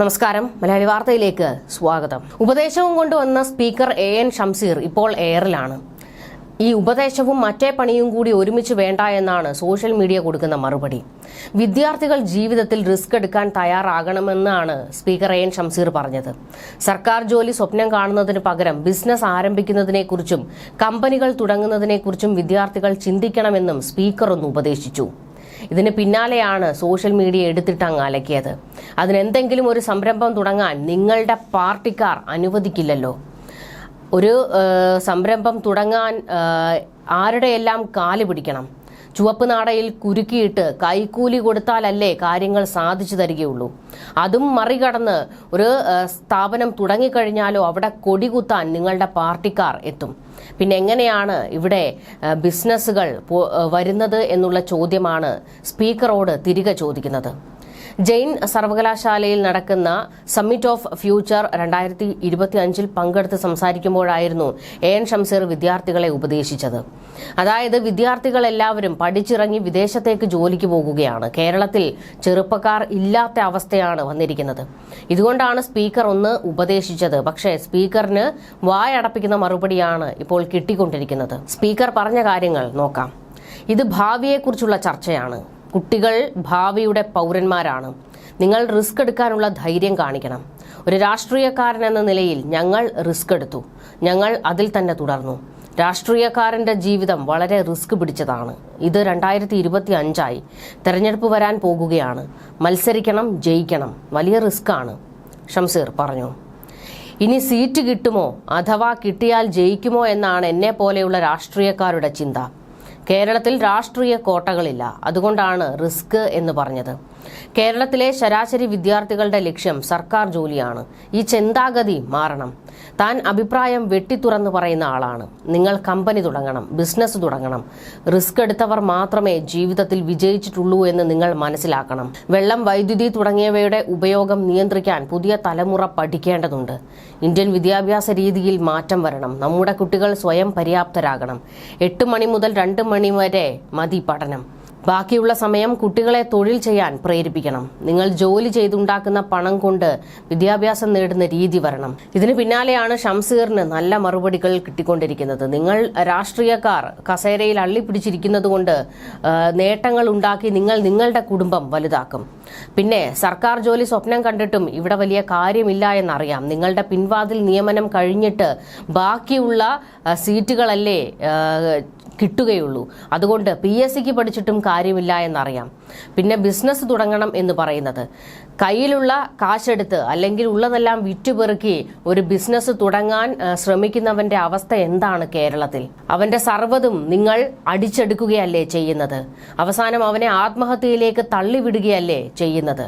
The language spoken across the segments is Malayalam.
നമസ്കാരം. മലയാളി വാർത്തയിലേക്ക് സ്വാഗതം. ഉപദേശവും കൊണ്ടുവന്ന സ്പീക്കർ എ എൻ ഷംസീർ ഇപ്പോൾ എയറിലാണ്. ഈ ഉപദേശവും മറ്റേ പണിയും കൂടി ഒരുമിച്ച് വേണ്ട എന്നാണ് സോഷ്യൽ മീഡിയ കൊടുക്കുന്ന മറുപടി. വിദ്യാർത്ഥികൾ ജീവിതത്തിൽ റിസ്ക് എടുക്കാൻ തയ്യാറാകണമെന്നാണ് സ്പീക്കർ എ എൻ ഷംസീർ പറഞ്ഞത്. സർക്കാർ ജോലി സ്വപ്നം കാണുന്നതിന് പകരം ബിസിനസ് ആരംഭിക്കുന്നതിനെക്കുറിച്ചും കമ്പനികൾ തുടങ്ങുന്നതിനെക്കുറിച്ചും വിദ്യാർത്ഥികൾ ചിന്തിക്കണമെന്നും സ്പീക്കർ ഒന്ന് ഉപദേശിച്ചു. ഇതിന് പിന്നാലെയാണ് സോഷ്യൽ മീഡിയ എടുത്തിട്ട് അങ്ങ് അലക്കിയത്. അതിനെന്തെങ്കിലും ഒരു സംരംഭം തുടങ്ങാൻ നിങ്ങളുടെ പാർട്ടിക്കാർ അനുവദിക്കില്ലല്ലോ. ഒരു സംരംഭം തുടങ്ങാൻ ആരുടെയെല്ലാം കാൽ പിടിക്കണം? ചുവപ്പ് നാടയിൽ കുരുക്കിയിട്ട് കൈക്കൂലി കൊടുത്താലല്ലേ കാര്യങ്ങൾ സാധിച്ചു തരികയുള്ളൂ. അതും മറികടന്ന് ഒരു സ്ഥാപനം തുടങ്ങിക്കഴിഞ്ഞാലോ അവിടെ കൊടികുത്താൻ നിങ്ങളുടെ പാർട്ടിക്കാർ എത്തും. പിന്നെ എങ്ങനെയാണ് ഇവിടെ ബിസിനസ്സുകൾ വരുന്നത് എന്നുള്ള ചോദ്യമാണ് സ്പീക്കറോട് തിരികെ ചോദിക്കുന്നത്. ജെയിൻ സർവകലാശാലയിൽ നടക്കുന്ന സമ്മിറ്റ് ഓഫ് ഫ്യൂച്ചർ രണ്ടായിരത്തി ഇരുപത്തി അഞ്ചിൽ പങ്കെടുത്ത് സംസാരിക്കുമ്പോഴായിരുന്നു എ എൻ ഷംസീർ വിദ്യാർത്ഥികളെ ഉപദേശിച്ചത്. അതായത് വിദ്യാർത്ഥികൾ എല്ലാവരും പഠിച്ചിറങ്ങി വിദേശത്തേക്ക് ജോലിക്ക് പോകുകയാണ്. കേരളത്തിൽ ചെറുപ്പക്കാർ ഇല്ലാത്ത അവസ്ഥയാണ് വന്നിരിക്കുന്നത്. ഇതുകൊണ്ടാണ് സ്പീക്കർ ഒന്ന് ഉപദേശിച്ചത്. പക്ഷേ സ്പീക്കറിന് വായടപ്പിക്കുന്ന മറുപടിയാണ് ഇപ്പോൾ കിട്ടിക്കൊണ്ടിരിക്കുന്നത്. സ്പീക്കർ പറഞ്ഞ കാര്യങ്ങൾ നോക്കാം. ഇത് ഭാവിയെക്കുറിച്ചുള്ള ചർച്ചയാണ്. കുട്ടികൾ ഭാവിയുടെ പൗരന്മാരാണ്. നിങ്ങൾ റിസ്ക് എടുക്കാനുള്ള ധൈര്യം കാണിക്കണം. ഒരു രാഷ്ട്രീയക്കാരൻ എന്ന നിലയിൽ ഞങ്ങൾ റിസ്ക് എടുത്തു. ഞങ്ങൾ അതിൽ തന്നെ തുടർന്നു. രാഷ്ട്രീയക്കാരന്റെ ജീവിതം വളരെ റിസ്ക് പിടിച്ചതാണ്. ഇത് രണ്ടായിരത്തി ഇരുപത്തി അഞ്ചായി തെരഞ്ഞെടുപ്പ് വരാൻ പോകുകയാണ്. മത്സരിക്കണം ജയിക്കണം. വലിയ റിസ്ക്കാണ് ഷംസീർ പറഞ്ഞു. ഇനി സീറ്റ് കിട്ടുമോ? അഥവാ കിട്ടിയാൽ ജയിക്കുമോ എന്നാണ് എന്നെ പോലെയുള്ള രാഷ്ട്രീയക്കാരുടെ ചിന്ത. കേരളത്തിൽ രാഷ്ട്രീയ കോട്ടകളില്ല. അതുകൊണ്ടാണ് റിസ്ക് എന്ന് പറഞ്ഞത്. കേരളത്തിലെ ശരാശരി വിദ്യാർത്ഥികളുടെ ലക്ഷ്യം സർക്കാർ ജോലിയാണ്. ഈ ചിന്താഗതി മാറണം. താൻ അഭിപ്രായം വെട്ടിത്തുറന്ന് പറയുന്ന ആളാണ്. നിങ്ങൾ കമ്പനി തുടങ്ങണം ബിസിനസ് തുടങ്ങണം. റിസ്ക് എടുത്തവർ മാത്രമേ ജീവിതത്തിൽ വിജയിച്ചിട്ടുള്ളൂ എന്ന് നിങ്ങൾ മനസ്സിലാക്കണം. വെള്ളം വൈദ്യുതി തുടങ്ങിയവയുടെ ഉപയോഗം നിയന്ത്രിക്കാൻ പുതിയ തലമുറ പഠിക്കേണ്ടതുണ്ട്. ഇന്ത്യൻ വിദ്യാഭ്യാസ രീതിയിൽ മാറ്റം വരണം. നമ്മുടെ കുട്ടികൾ സ്വയം പര്യാപ്തരാകണം. എട്ട് മണി മുതൽ രണ്ട് മണി വരെ മതി പഠനം. ബാക്കിയുള്ള സമയം കുട്ടികളെ തൊഴിൽ ചെയ്യാൻ പ്രേരിപ്പിക്കണം. നിങ്ങൾ ജോലി ചെയ്തുണ്ടാക്കുന്ന പണം കൊണ്ട് വിദ്യാഭ്യാസം നേടുന്ന രീതി വരണം. ഇതിന് പിന്നാലെയാണ് ഷംസീറിന് നല്ല മറുപടികൾ കിട്ടിക്കൊണ്ടിരിക്കുന്നത്. നിങ്ങൾ രാഷ്ട്രീയക്കാർ കസേരയിൽ അള്ളിപ്പിടിച്ചിരിക്കുന്നതുകൊണ്ട് നേട്ടങ്ങൾ ഉണ്ടാക്കി നിങ്ങൾ നിങ്ങളുടെ കുടുംബം വലുതാക്കും. പിന്നെ സർക്കാർ ജോലി സ്വപ്നം കണ്ടിട്ടും ഇവിടെ വലിയ കാര്യമില്ല എന്നറിയാം. നിങ്ങളുടെ പിൻവാതിൽ നിയമനം കഴിഞ്ഞിട്ട് ബാക്കിയുള്ള സീറ്റുകളല്ലേ കിട്ടുകയുള്ളൂ. അതുകൊണ്ട് പി എസ് സിക്ക് പഠിച്ചിട്ടും കാര്യമില്ല എന്നറിയാം. പിന്നെ ബിസിനസ് തുടങ്ങണം എന്ന് പറയുന്നത്. കയ്യിലുള്ള കാശെടുത്ത് അല്ലെങ്കിൽ ഉള്ളതെല്ലാം വിറ്റുപെറുക്കി ഒരു ബിസിനസ് തുടങ്ങാൻ ശ്രമിക്കുന്നവന്റെ അവസ്ഥ എന്താണ് കേരളത്തിൽ? അവന്റെ സർവതും നിങ്ങൾ അടിച്ചെടുക്കുകയല്ലേ ചെയ്യുന്നത്? അവസാനം അവനെ ആത്മഹത്യയിലേക്ക് തള്ളിവിടുകയല്ലേ ചെയ്യുന്നത്?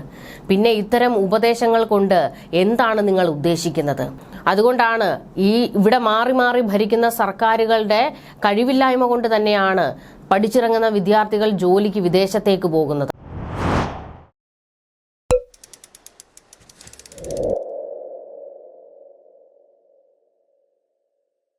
പിന്നെ ഇത്തരം ഉപദേശങ്ങൾ കൊണ്ട് എന്താണ് നിങ്ങൾ ഉദ്ദേശിക്കുന്നത്? അതുകൊണ്ടാണ് ഈ ഇവിടെ മാറി മാറി ഭരിക്കുന്ന സർക്കാരുകളുടെ കഴിവില്ലായ്മ കൊണ്ട് തന്നെയാണ് പഠിച്ചിറങ്ങുന്ന വിദ്യാർത്ഥികൾ ജോലിക്ക് വിദേശത്തേക്ക് പോകുന്നത്.